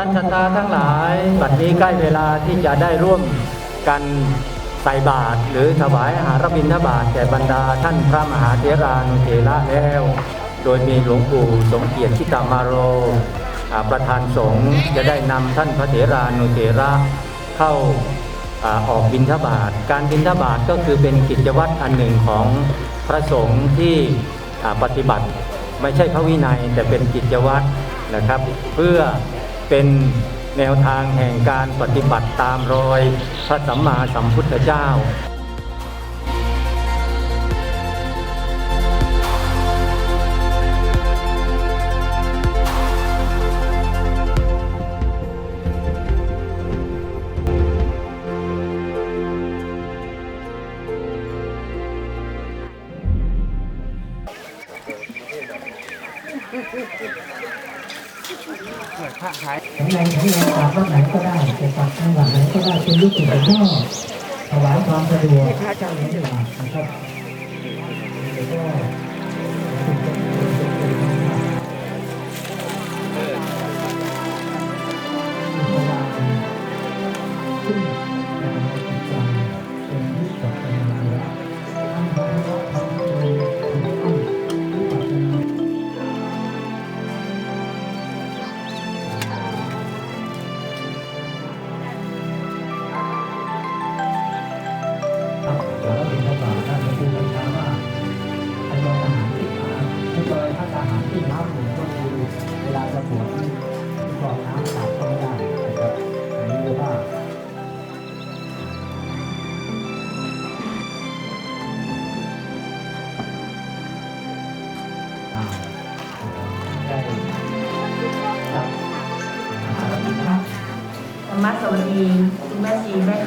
ท่านศรัทธาทั้งหลาย บัดนี้ใกล้เวลาที่จะได้ร่วมกันใส่บาตรหรือถวายอาหารบิณฑบาตแก่บรรดาท่านพระมหาเถรานุเถระแล้ว โดยมีหลวงปู่สมเกียรติชิตามาโร ประธานสงฆ์จะได้นำท่านพระเถรานุเถระเข้าออกบิณฑบาตการบิณฑบาตก็คือเป็นกิจวัตรอันหนึ่งของพระสงฆ์ที่ปฏิบัติ ไม่ใช่พระวินัยแต่เป็นกิจวัตรนะครับ เพื่อ เป็นแนวทางแห่งการปฏิบัติตามรอย พระสัมมาสัมพุทธเจ้า กวัดไหนก็ได้จะจากจังหวัดไหนก็ได้เป็นลูกศิษย์หลวงพ่อถวายความสะดวกเจ้าเหรียญบาทนะครับ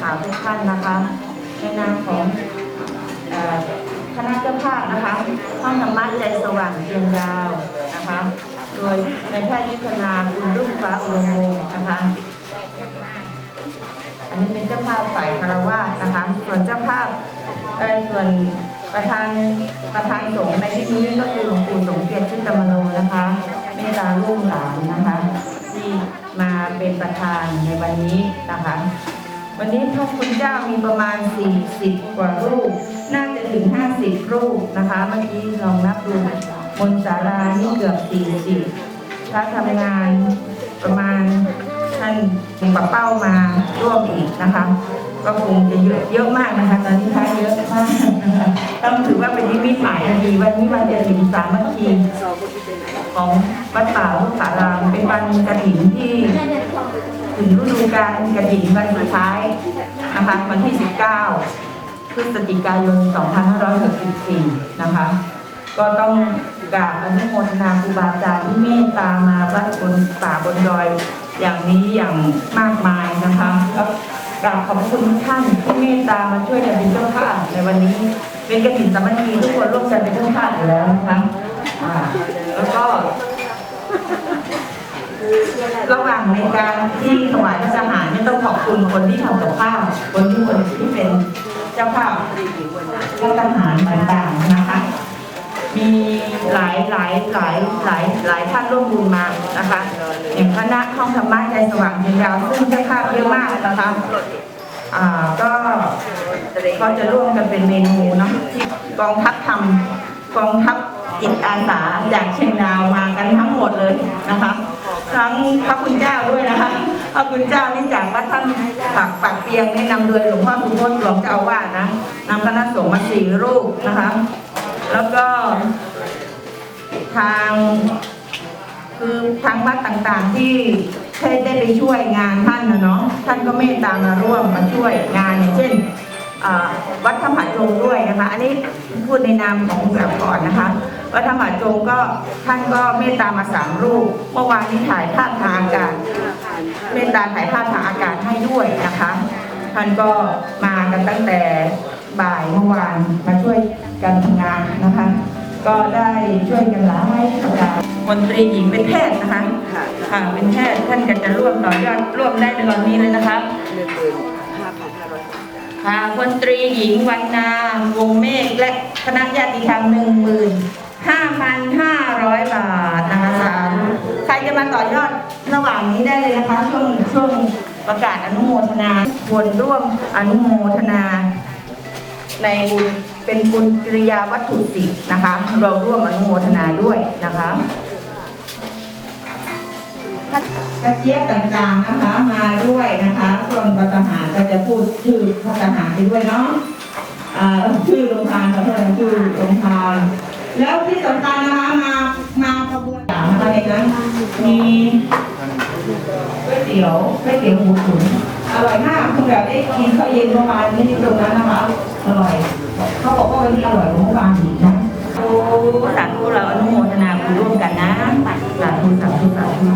ขาวทุกท่านนะคะในนามของคณะเจ้าภาพนะคะห้องธรรมะใจสว่างเชียงดาวนะคะ โดยในแพทย์ยุทธนาคุณรุ่งฟ้าอุดมวงศ์นะคะอันนี้เป็นเจ้าภาพฝ่ายคารวะนะคะ ส่วนเจ้าภาพเออส่วนประธานประธานสงฆ์ในที่นี้ก็คือหลวงปู่สมเกียรติชุตมโนนะคะเมตตาลูกหลานนะคะ ที่มาเป็นประธานในวันนี้นะคะ วันนี้พระคุณเจ้ามีประมาณ 40 กว่ารูป น่าจะถึง 50 รูปนะคะ เมื่อกี้ลองนับดูบนศาลานี่เกือบ 40 ถ้าทำงานประมาณท่านปะเป้ามาร่วมอีกนะคะ ก็คงจะเยอะเยอะมากนะคะ ตอนนี้พระเยอะมากนะคะต้องถือว่าเป็นนิมิตหมายอันดีวันนี้วันจะถึงสามัคคีของวัดป่าลูกสารามเป็นวันกระถิ่นที่ ถึงฤดูกาลกระถิ่นวันสุดท้ายนะคะวันที่ 19 พฤศจิกายน 2564 นะคะ ก็ต้องกราบอนุโมทนาครูบาอาจารย์ที่เมตตามาวัดบนป่าบนดอย อย่างนี้อย่างมากมายนะคะแล้วกราบขอบคุณทุกท่านที่เมตตามาช่วยกันเป็นเจ้าภาพในวันนี้เป็นกระถิ่นสามัคคีทุกคนร่วมกันเป็นเจ้าภาพอยู่แล้วนะคะแล้วก็ ระหว่างในการที่ถวายพระทหารเนี่ต้องขอบคุณคนที่ทำกับข้าวคนที่คนที่เป็นเจ้าภาพพระทหารต่างๆนะคะ มีหลายหลายหลายหลายหลายท่านร่วมบุญมานะคะอย่างคณะห้องธรรมะใจสว่างเพียงดาวซึ่งเจ้าภาพเยอะมากนะคะอ่าก็ก็จะร่วมกันเป็นเมนูเนาะที่กองทัพทำกองทัพจิตอาสาจากเชียงดาวมากันทั้งหมดเลยนะคะ ทั้งพระคุณเจ้าด้วยนะคะพระคุณเจ้านี่จากวัดท่านปักปักเปียงแนะนำโดยหลวงพ่อคุณพจน์หลวงเจ้าอาวานะนำคณะสงฆ์มาสี่รูปนะคะ แล้วก็ทางคือทางวัดต่างๆที่ได้ได้ไปช่วยงานท่านนะเนาะท่านก็เมตตามาร่วมมาช่วยงานอย่างเช่นวัดธรรมหัดลงด้วยนะคะ อันนี้พูดในนามของแบบก่อนนะคะ วัดธรรมจงก็ท่านก็เมตตามาสามรูปเมื่อวานนี้ถ่ายภาพทางอากาศเมตตาถ่ายภาพทางอากาศให้ด้วยนะคะ ท่านก็มากันตั้งแต่บ่ายเมื่อวานมาช่วยกันทำงานนะคะ ก็ได้ช่วยกันหลายสัปดาห์มนตรีหญิงเป็นแพทย์นะคะค่ะเป็นแพทย์ท่านก็จะร่วมต่อยอดร่วมได้ในวันนี้เลยนะคะค่ะพลตรีหญิงวันนาวงเมฆและคณะญาติธรรมหนึ่งหมื่น ห้าพันห้าร้อยบาทนะคะสามใครจะมาต่อยอดระหว่างนี้ได้เลยนะคะ ช่วงช่วงประกาศอนุโมทนาควรร่วมอนุโมทนา ในบุญเป็นบุญกิริยาวัตถุสิบนะคะ เราร่วมอนุโมทนาด้วยนะคะกระเจี๊ยบต่างๆนะคะมาด้วยนะคะส่วนประทหารก็จะพูดชื่อพระทหารไปด้วยเนาะอ่าชื่อโรงทานขอโทษชื่อโรงทาน แล้วที่สำคัญนะคะมามาขบวนต่างนะคะในนั้นมีก๋วยเตี๋ยวก๋วยเตี๋ยวหมูตุ๋นอร่อยมากคุณแบบได้กินข้าวเย็นเมื่อวานนี้ตรงนั้นนะคะอร่อยเขาบอกว่าวันนี้อร่อยกว่าเมื่อวานอีกนะโอ้สาธุเราอนุโมทนาบุญร่วมกันนะสาธุสาธุสาธุ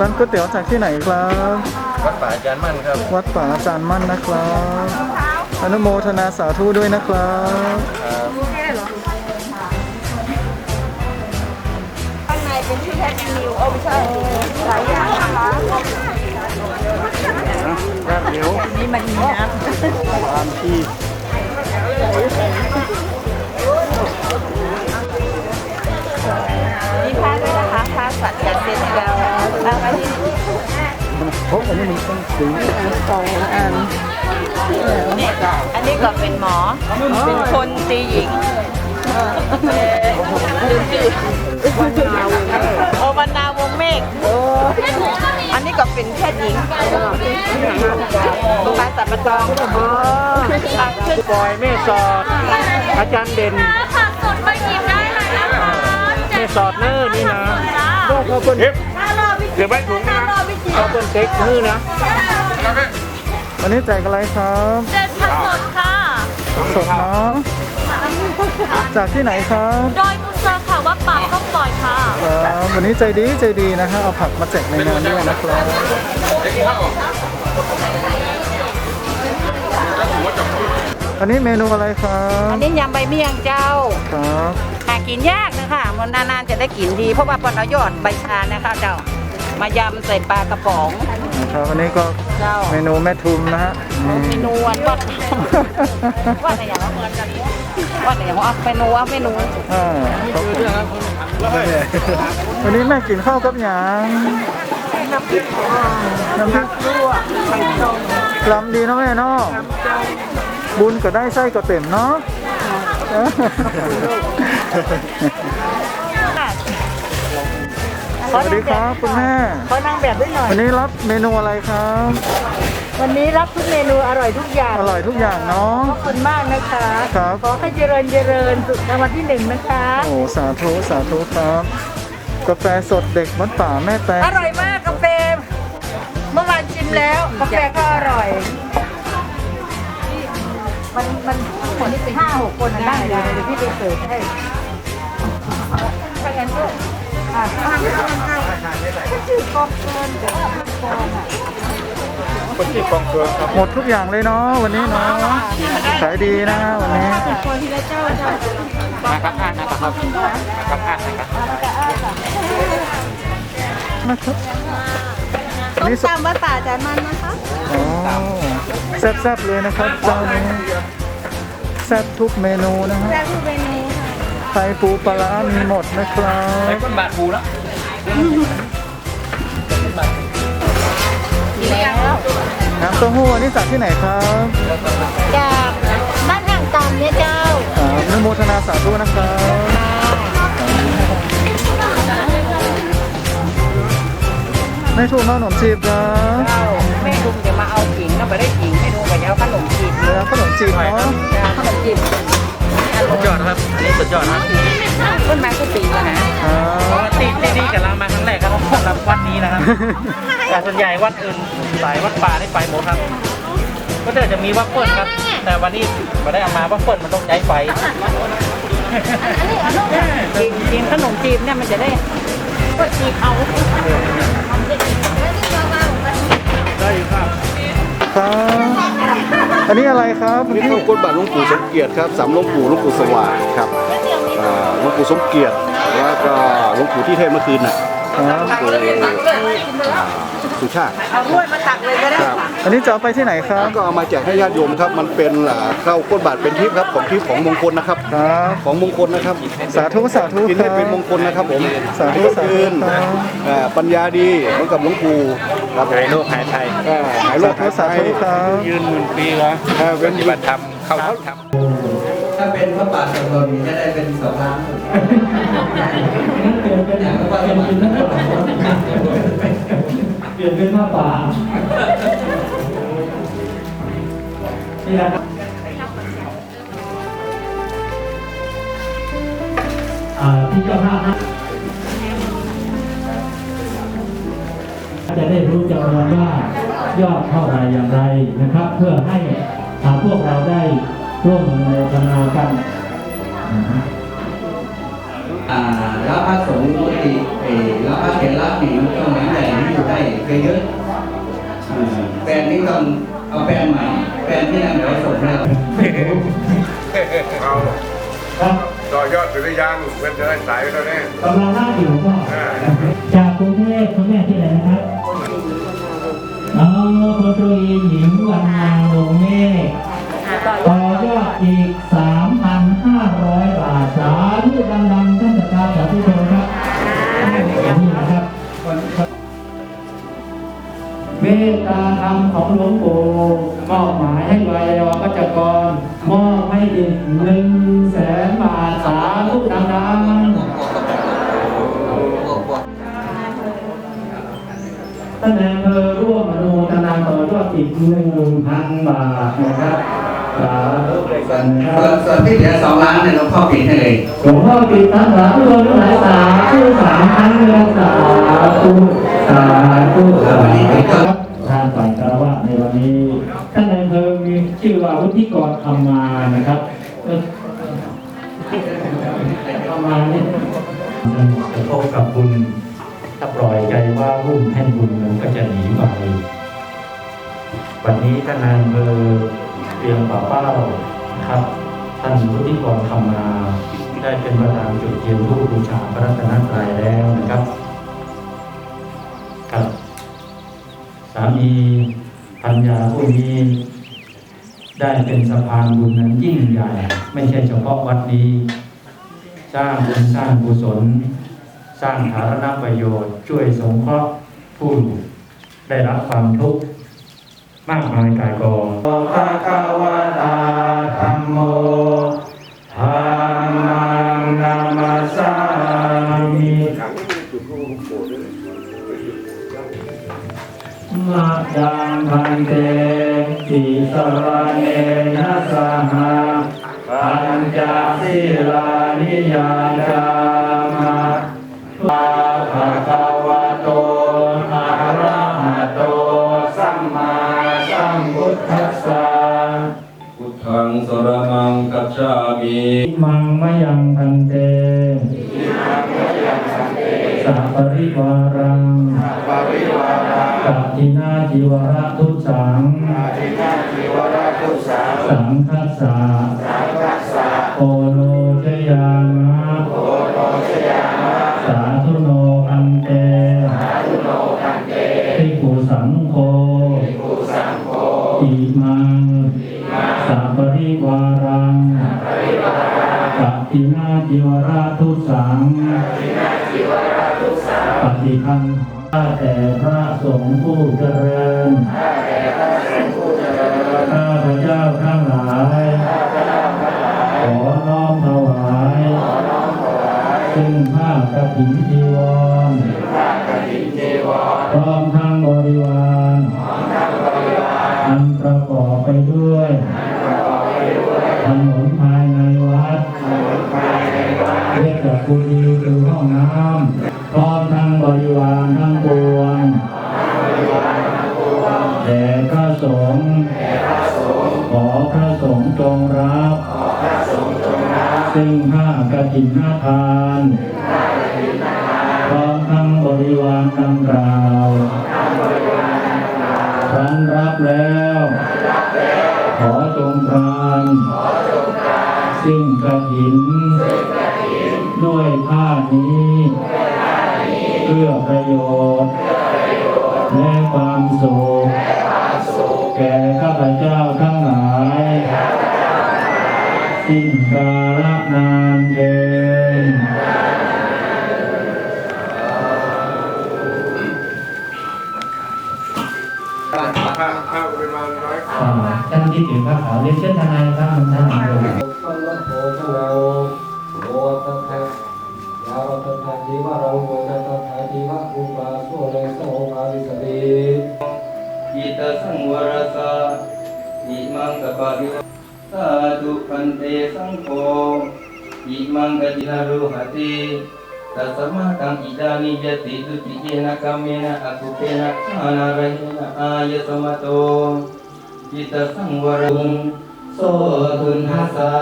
ร้านก๋วยเตี๋ยวจากที่ไหนครับ วัดป่าอาจารย์มั่นครับวัดป่าอาจารย์มั่นนะครับอนุโมทนาสาธุด้วยนะครับข้างในเป็นที่แท็กนิวโอ้ไม่ใช่หลายอย่างนะคะเดี๋ยวนี่มันมีน้ตามที่ นะคะผ้าสัตว์จัดเซ็ตแล้วแล้วอันนี้โอ้อันนี้มันต้องสีสองอันนี่อันนี้ก็เป็นหมอเป็นคนตีหญิงลืมชื่อโอวันนาวงเมฆอันนี้ก็เป็นแพทย์หญิงโรงพยาสัตว์ประตองอ๋อขึ้นปอยเมฆสอดอาจารย์เด่นผักสดมาหยิบได้เลยนะคะเมฆสอดเนอร์นี่นะ ลูกเขาเป็นเทปเดี๋ยวไปถุงนะเขาเป็นเทคนี่นะวันนี้แจกอะไรครับเจ็ดผักสดค่ะสดเนาะจากที่ไหนครับโดยคุณเซอร์ค่ะว่าปากต้องปล่อยค่ะครับวันนี้ใจดีใจดีนะฮะเอาผักมาแจกในงานด้วยนะครับอันนี้เมนูอะไรครับ อันนี้ยำใบเมี่ยงเจ้า ครับหากินยากนะคะมันนานๆจะได้กินดีเพราะว่าปนเอายอดใบชานะคะเจ้ามายำใส่ปลากระป๋องนะครับอันนี้ก็เจ้าเมนูแม่ทุมนะฮะอืมเมนูวันวัดว่าแต่อย่างว่าเหมือนกันว่าแต่อย่างว่าเมนูว่าเมนูอ่าครับผมวันนี้แม่กินข้าวกับหยางน้ำพริกน้ำพริกลวกลำดีเนาะแม่เนาะบุญก็ได้ไส้ก็เต็มเนาะเออ สวัสดีครับ คุณแม่เขานั่งแบบด้วยหน่อย วันนี้รับเมนูอะไรครับ วันนี้รับทุกเมนูอร่อยทุกอย่างอร่อยทุกอย่างเนาะ ขอบคุณมากนะคะ ครับ ขอให้เจริญเจริญสุดรางวัลที่หนึ่งนะคะ โอ้สาธุสาธุครับ กาแฟสดเด็กวัดป่าแม่แตงอร่อยมากกาแฟ เมื่อวานชิมแล้วกาแฟก็อร่อย มันมันทั้งห มดนี่เป็นห้าหกคนนะได้เลยเดี๋ยวพี่ไปเสิร์ฟให้ถ้างั้นก็อะถ้างั้นก็ชื่อกองเกินเดี๋ยวกองอะคนที่กองเกินครับหมดทุกอย่างเลยเนาะวันนี้เนาะขายดีนะวันนี้คนที่ละเจ้าเจ้านะครับอ่านนะครับนะครับอ่านนะครับนะครับอันต้มนี้สตำวัดป่าจานมันนะคะอ๋อแซ่บๆเลยนะครับเจ้านี้ ซ่บทุกเมนูนะฮะแซ่บทุกเมนูไข่ปูปลาร้ามีหมดนะครับไอ้คนบาทปูแล้วแล้วน้ำเต้าหู้อันนี้จากที่ไหนครับจากบ้านห่างตามเนี่ยเจ้าอ่าอนุโมทนาสาธุนะครับไม่ถูกเอาขนมจีบนะเจ้าแม่ ลุงจะมาเอาขิงเราไปได้ขิงให้ลุงไปเอาขนมจีบเนื้อขนมจีบเนาะขนมจีบสุดยอดนะครับ อันนี้สุดยอดนะครับต้นไม้ก็ปีนะครับนี่กำลังมาครั้งแรกครับสำหรับวัดนี้นะครับ แต่ส่วนใหญ่วัดอื่นสายวัดป่าได้ไปหมดครับ ก็เดี๋ยวจะมีวัดเปิลครับ แต่วันนี้ไม่ได้เอามาวัดเปิลมันต้องใช้ไฟกินกินขนมจีบเนี่ยมันจะได้ก็จีบเอา ครับอันนี้อะไรครับนี่ข้าวก้นบาทหลวงปู่สมเกียรติครับสามหลวงปู่หลวงปู่สว่างครับอ่าหลวงปู่สมเกียรติแล้วก็หลวงปู่ที่เทศเมื่อคืนน่ะครับหลวงปู่อ่าสุชาติเอาถ้วยมาตักเลยก็ได้ครับ อันนี้จะเอาไปที่ไหนครับแล้วก็เอามาแจกให้ญาติโยมครับ มันเป็นอ่าข้าวก้นบาทเป็นทิพย์ครับของทิพย์ของมงคลนะครับ ครับ ของมงคลนะครับ สาธุสาธุกินคให้รับเป็นมงคลนะครับผมสาธุอายุสาธุยืนครับอ่าปัญญาดีเหมือนกับหลวงปู่ ครับหายโรคหายไทยอ่าหายโรสาคหายสาไข้ธุครับยืนหมื่นปีเหรออ่าเป็นปฏิบัติธรรมเข้าเข้าธรรมถ้าเป็นพระบาสมเด็จจะได้เป็นสองล้านอย่างพระบาสมเด็จนั่นก็เปลี่ยนเป็นผ้าป่านี่นะครับอ่าที่เจ้าภาพนะ จะได้รู้จำนวนว่ายอดเท่าไรอย่างไรนะครับ เพื่อให้อ่าพวกเราได้ร่วมในกำลังกันอ่าแล้วพระสงฆ์ปกติเออแล้วพระเถระนี่มันต้องหนังใหญ่ที่อยู่ได้เยอะๆอ่าแฟนนี่ต้องเอาแฟนใหม่แฟนที่นั่นเดี๋ยวส่งให้เราเอาครับต่อยอดหรือยังเพื่อนจะได้สายไปแล้วเนี่ยกำลังนั่งอยู่ก็จากกรุงเทพคุณแม่ที่ไหนนะครับ อ๋อพลตรีหญิงวันนางวงเมฆต่อยอดอีก 3,500 บาทสาธุดังๆท่านประธานสาธุชนครับนี่นะครับเมตตาธรรมของหลวงปู่มอบหมายให้วายวัจกรมอบให้อีกหนึ่งแสนบาทสาธุดังๆท่านนายอำเภอร่วม อยอดอีกหนึ่งพันบาทนะครับสาธุเลยกันนะคส่รัวนบส่วนที่เหลือสองล้านเนี่ยหลวงพ่อปิดให้เลยหลวงพ่อปิดตาสาธุชนทั้งหลายสาธุสามครั้งเลยสาธุสาธุสาธุครับทานฝ่ายคารวะในวันนี้ท่านนายอำเภอมีชื่อว่าวุฒิกรคำมานะครับเอ่อคำมานี่จะพบกับบุญถ้าปล่อยใจว่าวุ่นให้บุญมันก็จะหนีไป วันนี้ท่านนายอำเภอเตรียมป่าเป้านะครับท่านวุฒิกรคำมาได้เป็นประธานจุดเทียนรูปบูชาพระรัตนตรัยแล้วนะครับกับสามีพัญญาผู้นี้ได้เป็นสะพานบุญนั้นยิ่งใหญ่ ไม่ใช่เฉพาะวัดนี้ สร้างบุญสร้างกุศล สร้างฐานประโยชน์ ช่วยสงเคราะห์ผู้ได้รับความทุกข์ มากมายกายกองภะคะวะตาธัมโมธัมมังนามัสามิมายังพันเตติสรเนนะสหะปัญจศีลานิยาจามะปาภะ พุทธังสรนังกัจฉามิอิมังมะยังพันเตสัพปริวารังกัปตินาจิวระทุสังสังคัสสะ ฏิคันข้าแต่พระสงฆ์ผู้เจริญ ข้าพระเจ้าทั้งหลายขอน้อมถวายซึ่งผ้ากฐินจี กฐินทานพร้อมทั้งบริวารดังกล่าวครั้นรับแล้ว ขอจงกรานซึ่งกระถิน ด้วยผ้านี้เพื่อประโยชน์และความสุขแก่ข้าพเจ้าทั้งหลาย สิ้นก มังกปะริวสาธุปันเตสังโฆอิมังกจินารุหติตัสมาตังอิดานิยติตุติเยนะกัมเมนะอสุเปนะชานาระเหนะอายสมโตอิตสังวรุงโสทุนหัสสะ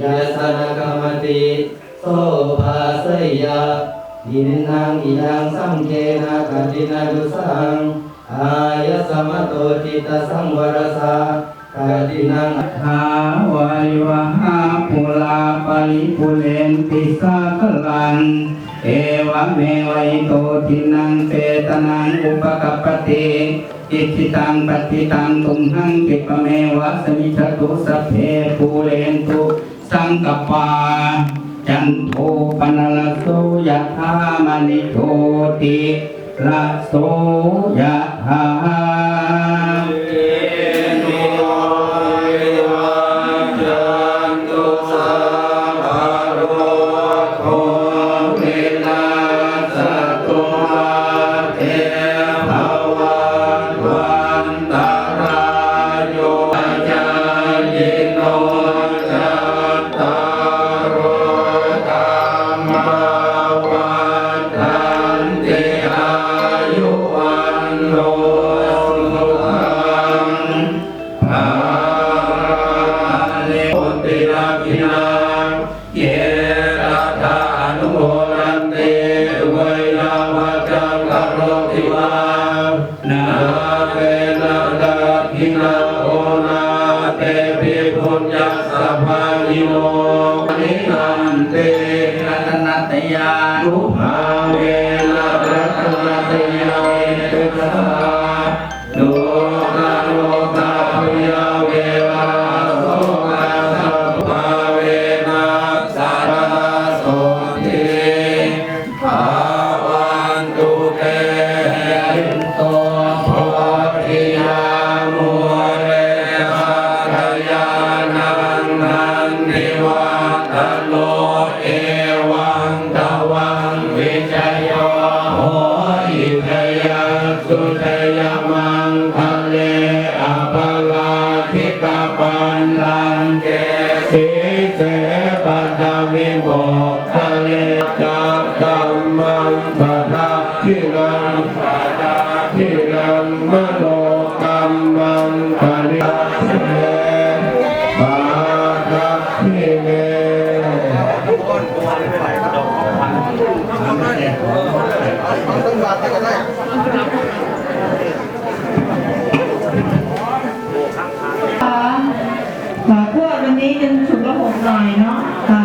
ยะสนะกรรมติโสภาสยาอินนังอินังสังเกนะกัจจินาดุสังอายสมโตจิตสังวรสา กาตินังหาวาริวหาปุลาปริปุเรนติสาคลัง เอวเมวัยโตทินังเปตนังอุปกัปปติอิจิตังปฏิตังตุมหังกิปเมวะสมิจตุสัพเพปูเรนตุสังกปาจันโทปนลโสยะธามณิโชติละโสยะธา ญญาสัพพานิโนนินันเตรัตนัตยานุภาเวล หน่อยเนาะค่ะ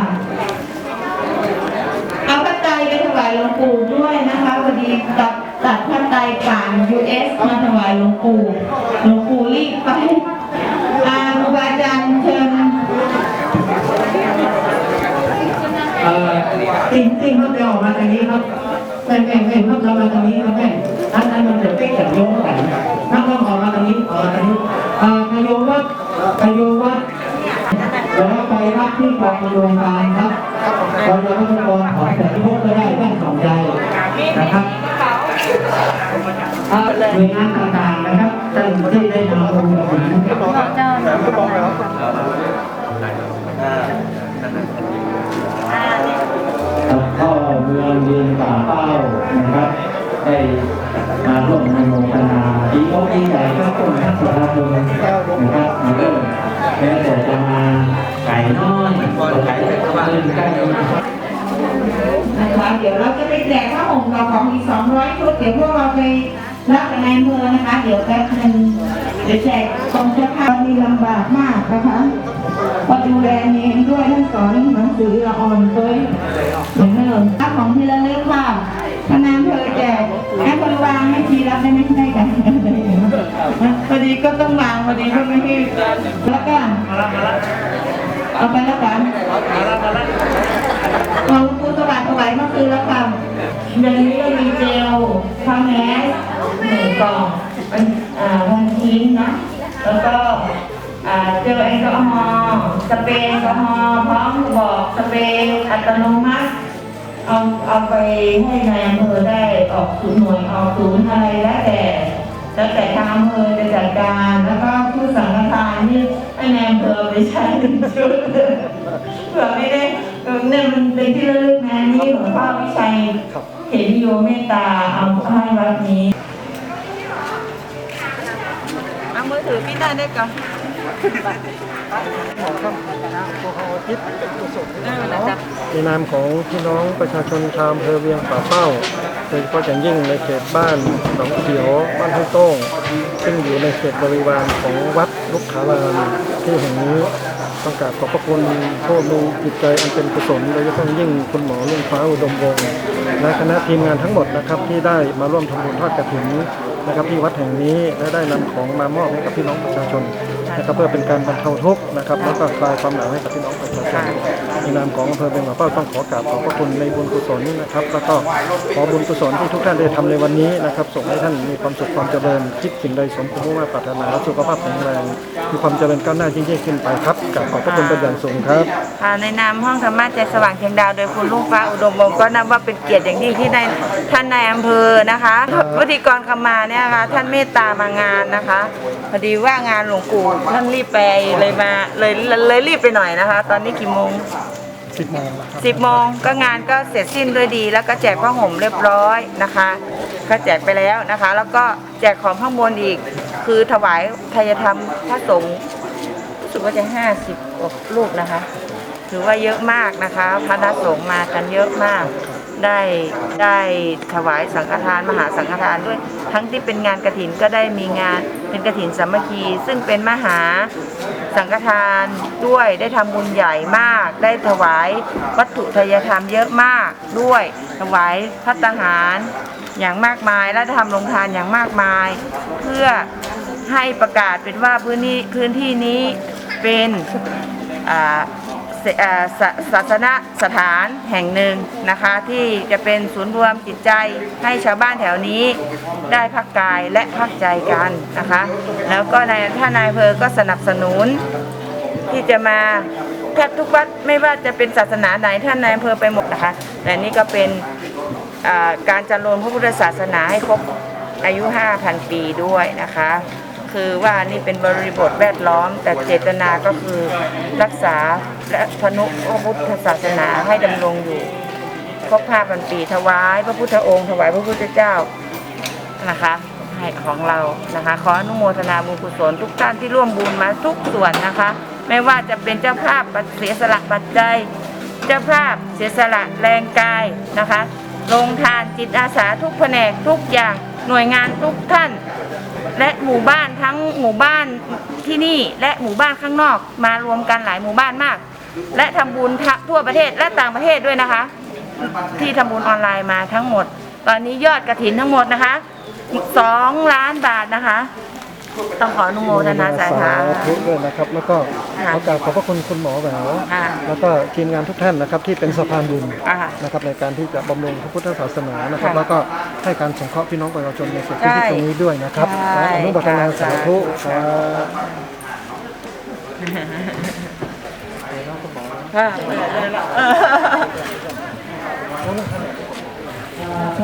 เอาพระไตไปถวายหลวงปู่ด้วยนะคะพอดีตัดตัดพระไตรผ่าน US มาถวายหลวงปู่หลวงปู่รีบไปอาครูบาอาจารย์เชิญอ่อจริงจริงเขาจะออกมาทางนี้ครับแม่แม่แม่เขาจะมาทางนี้ครับแม่อันนั้นมันจะเป็นแบบโยงกัน ที่กองโรงพยาบาลครับกองโรงพยาบาลของแต่ที่พบก็ได้ท่านสองใจนะครับหน่วยงานต่างๆนะครับท่านที่ได้นำองค์กรเข้าเมืองเวียนป่าเป้านะครับได้มาร่วมอนุโมทนาดีอกดีใจครับคนทั้งสารชนนะครับมาร่วม แม้แต่จะมาไก่น้อยก็ไก่เล็กก็เล่นใกล้นะคะเดี๋ยวเราจะไปแจกผ้าห่มกับของอีก 200 ชุด เดี๋ยวพวกเราไปรับกันายอำเภอนะคะ เดี๋ยวแป๊บนึงเดี๋ยวแจกกองเจ้าภาพนี่ลำบากมากนะคะพอดูแลเองด้วยท่านสอนหนังสือละอ่อนเคยเหมือนเดิมรับของที่ระลึกค่ะ คณะอำเภอแจกแอปเปิลวางให้ทีรับได้ไหมได้กันพอดีก็ต้องวางพอดีก็ไม่ให้แล้วก็เอาไปแล้วกันของคุณสวัสดิ์ถวายเมื่อคืนแล้วค่ะเดือนนี้ก็มีเจลผ้าแมสหนึ่งกล่องเป็นอ่าพันชิ้นนะแล้วก็อ่าเจลแอลกอฮอล์สเปรย์แอลกอฮอล์พร้อมบอกสเปรย์อัตโนมัติ เอาเอาไปให้ในายอำเภอได้ออกศูนย์หน่วยออกศูนย์อะไรแล้วแต่แล้วแต่ทางอำเภอจะจัดการแล้วก็ผู้สังฆทานนี่ให้นายอำเภอไปใช้เป็นชุดเผื่อไม่ได้เนี่ยมันเป็นที่ระลึกงานนี้ของพ่อวิชัยเห็นโยเมตตาเอาให้วัดนี้เอามือถือพี่ได้ได้ก่อน ในนามของพี่น้องประชาชนชาวอำเภอเวียงป่าเป้าโดยเฉพาะอย่างยิ่งในเขตบ้านหนองเขียวบ้านห้วยโต้งซึ่งอยู่ในเขตบริวารของวัดลุกขารามที่แห่งนี้ต้องกราบขอบพระคุณผู้มีจิตใจอันเป็นกุศลโดยเฉพาะยิ่งคุณหมอลุงฟ้าอุดมวงศ์และคณะทีมงานทั้งหมดนะครับที่ได้มาร่วมทำบุญทอดกฐินนะครับที่วัดแห่งนี้และได้นำของมามอบให้กับพี่น้องประชาชน นะครับเพื่อเป็นการบรรเทาทุกข์นะครับแล้วก็คลายความหนาวให้กับพี่น้องประชาชน ในนามของอำเภอเบงหมาเป้าต้องขอกราบขอบพระคุณในบุญกุศลนะครับแล้วก็ขอบุญกุศลที่ทุกท่านได้ทำในวันนี้นะครับส่งให้ท่านมีความสุขความเจริญคิดสิ่งใดสมความมุ่งมั่นปรารถนาสุขภาพแข็งแรงมีความเจริญก้าวหน้ายิ่งยิ่งขึ้นไปครับกราบขอบพระคุณเป็นอย่างสูงครับค่ะในนามห้องธรรมะใจสว่างเชียงดาวโดยคุณลุงฟ้าอุดมวงศ์ก็นับว่าเป็นเกียรติอย่างยิ่งที่ได้ท่านนายอำเภอนะคะพิธีกรคำมาเนี่ยนะคะท่านเมตตามางานนะคะพอดีว่างานหลวงปู่ท่านรีบไปเลยมาเลยเลยรีบไปหน่อยนะคะ ตอนนี้กี่โมง สิบโมงแล้วครับสิบโมงก็งานก็เสร็จสิ้นด้วยดี แล้วก็แจกผ้าห่มเรียบร้อยนะคะ ก็แจกไปแล้วนะคะ แล้วก็แจกของข้างบนอีก คือถวายทายธรรมพระสงฆ์รู้สึกว่าจะห้าสิบกลูกนะคะ ถือว่าเยอะมากนะคะพระนักสงฆ์มากันเยอะมาก ได้ได้ถวายสังฆทานมหาสังฆทานด้วย ทั้งที่เป็นงานกระถินก็ได้มีงานเป็นกระถินสามัคคี ซึ่งเป็นมหาสังฆทานด้วยได้ทำบุญใหญ่มาก ได้ถวายวัตถุทายธรรมเยอะมากด้วย ถวายพัตตาหารอย่างมากมายและทำลงทานอย่างมากมาย เพื่อให้ประกาศเป็นว่าพื้นที่พื้นที่นี้เป็นอ่า สศาสนสถานแห่งหนึ่งนะคะ ที่จะเป็นศูนย์รวมจิตใจให้ชาวบ้านแถวนี้ได้พักกายและพักใจกันนะคะ แล้วก็นายท่านนายเพอก็สนับสนุนที่จะมาแทบทุกวัดไม่ว่าจะเป็นศาสนาไหนท่านนายอำเภอไปหมดนะคะแต่นี่ก็เป็นการจัดรวมพระพุทธศาสนาให้ครบอายุ 5,000 ปีด้วยนะคะ คือว่านี่เป็นบริบทแวดล้อมแต่เจตนาก็คือรักษา และพนุพระพุทธศาสนาให้ดำรงอยู่ครบ5,000ปีถวาย พระพุทธองค์ถวายพระพุทธเจ้านะคะให้ของเรานะคะ ขออนุโมทนาบุญกุศลทุกท่านที่ร่วมบุญมาทุกส่วนนะคะ ไม่ว่าจะเป็นเจ้าภาพเสียสละปัจจัย เจ้าภาพเสียสละแรงกายนะคะลงทานจิตอาสาทุกแผนกทุกอย่างหน่วยงานทุกท่าน และหมู่บ้านทั้งหมู่บ้านที่นี่และหมู่บ้านข้างนอกมารวมกันหลายหมู่บ้านมาก และทำบุญทั่วประเทศและต่างประเทศด้วยนะคะ ที่ทำบุญออนไลน์มาทั้งหมด ตอนนี้ยอดกระถินทั้งหมดนะคะสองล้านบาทนะคะ ต้องขออนุโมทนาสาสาธุธุด้วยนะครับ แล้วก็ค่ะขอกราบขอบพระคุณคุณหมอแหววค่ะแล้วก็ทีมงานทุกท่านนะครับที่เป็นสะพานบุญอ่า นะครับในการที่จะบำรุงพระพุทธศาสนานะครับ ค่ะแล้วก็ให้การสงเคราะห์พี่น้องประชาชนในส่วนที่ตรงนี้ด้วยนะครับใช่ และอนุโมทนาสาธุครับ ค่ะ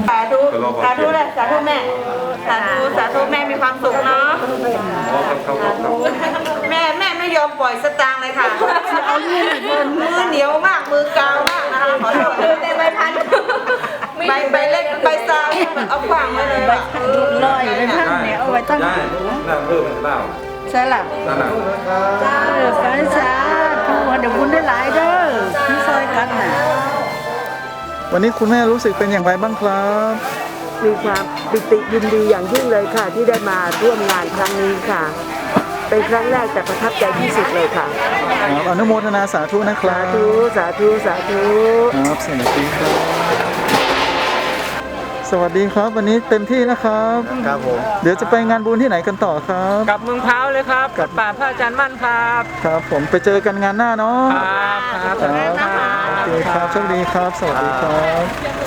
สาธุสาธุเลยสาธุแม่ สาธุสาธุแม่มีความสุขเนาะแม่แม่ไม่ยอมปล่อยสตางค์เลยค่ะเอามือมือเหนียวมากมือกาวมากนะคะขอโทษได้ใบพันใบใบเล็กใบซาวเอาขวางไว้เลยว่ะเออลอยไปทั้งเนี่ยเอาไว้ทั้งได้น่าเพิ่มเป็นเปล่าใช่ล่ะนั่นน่ะเออสาสาทุกวันเดี๋ยวบุญได้ วันนี้คุณแม่รู้สึกเป็นอย่างไรบ้างครับ มีความปิติยินดีอย่างยิ่งเลยค่ะ ที่ได้มาร่วมงานครั้งนี้ค่ะ เป็นครั้งแรกแต่ประทับใจที่สุดเลยค่ะครับอนุโมทนาสาธุนะครัสาบธุสาธุสาธุครับสวัสดีครับ สวัสดีครับ วันนี้เต็มที่นะครับ ครับผม เดี๋ยวจะไปงานบุญที่ไหนกันต่อครับกับเมืองพร้าวเลยครับกับป่าพระอาจารย์มั่นครับ ครับ ผมไปเจอกันงานหน้าเนาะ ครับครับ ครับ โอเคครับโชคดีครับ สวัสดีครับ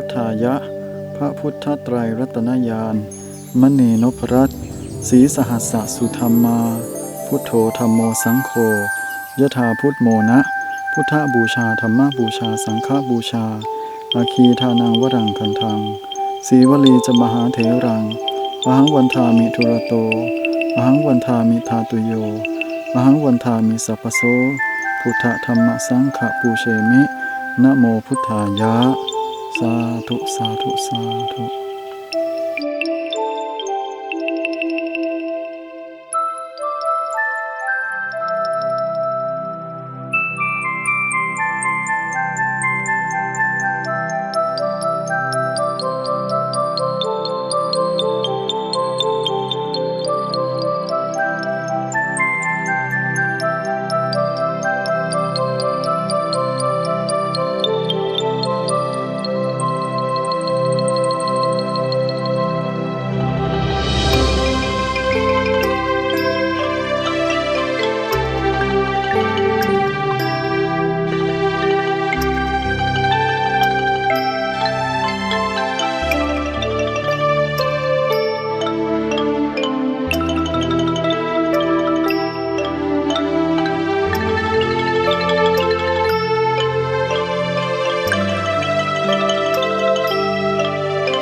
พุทธายะ พระพุทธไตรรัตนญาณมณีนพรัตน์ศรีสหัสสะสุธรรมา พุทโธธรรมโมสังโฆยถาพุทธโมนะ พุทธบูชาธรรมบูชาสังฆบูชา อาคีทานังวรังคันทังสีวลีจะมหาเถรัง อหังวันทามิทุระโต อหังวันทามิทาตุโย อหังวันทามิสัพโสพุทธธรรมสังฆปูเชมินะโมพุทธายะาธุ สาธุ สาธุ